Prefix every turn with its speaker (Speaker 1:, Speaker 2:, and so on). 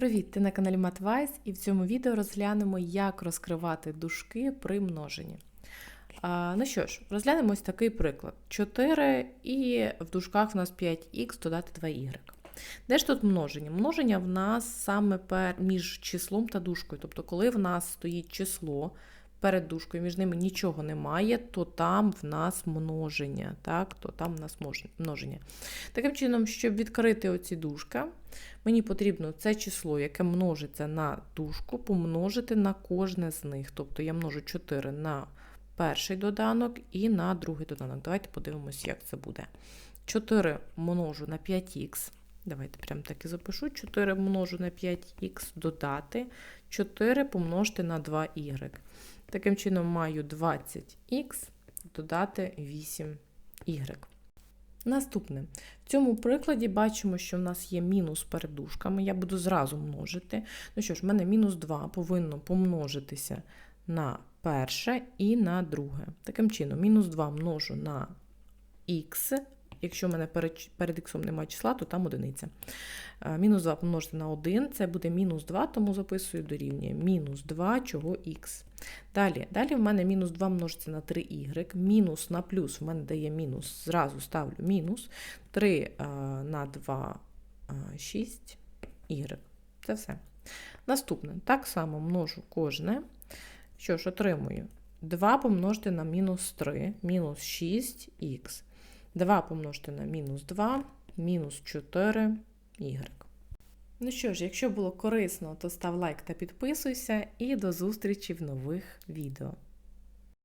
Speaker 1: Привіт! Ти на каналі Матвайс і в цьому відео розглянемо, як розкривати дужки при множенні. А, ну що ж, розглянемо ось такий приклад: 4 і в дужках в нас 5х додати 2y. Де ж тут множення? Множення в нас саме пер... між числом та дужкою. Тобто, коли в нас стоїть число перед дужкою, між ними нічого немає, то там в нас множення. Так? То там в нас множення. Таким чином, щоб відкрити оці дужка, мені потрібно це число, яке множиться на дужку, помножити на кожне з них. Тобто я множу 4 на перший доданок і на другий доданок. Давайте подивимось, як це буде. 4 множу на 5х. Давайте прямо так і запишу. 4 множу на 5х додати. 4 помножити на 2y. Таким чином маю 20х додати 8y. Наступне. В цьому прикладі бачимо, що в нас є мінус перед дужками. Я буду зразу множити. Ну що ж, в мене мінус 2 повинно помножитися на перше і на друге. Таким чином, мінус 2 множу на х. Якщо в мене перед, перед х немає числа, то там одиниця. Е, Мінус 2 помножити на 1, це буде мінус 2, тому записую дорівнює мінус 2, чого х. Далі, далі в мене мінус 2 множиться на 3y, мінус на плюс в мене дає мінус, зразу ставлю мінус, 3 на 2, 6 y. Це все. Наступне, так само множу кожне. Що ж, отримую 2 помножити на мінус 3, мінус 6х. 2 помножити на мінус 2, мінус 4 y. Ну що ж, якщо було корисно, то став лайк та підписуйся, і до зустрічі в нових відео.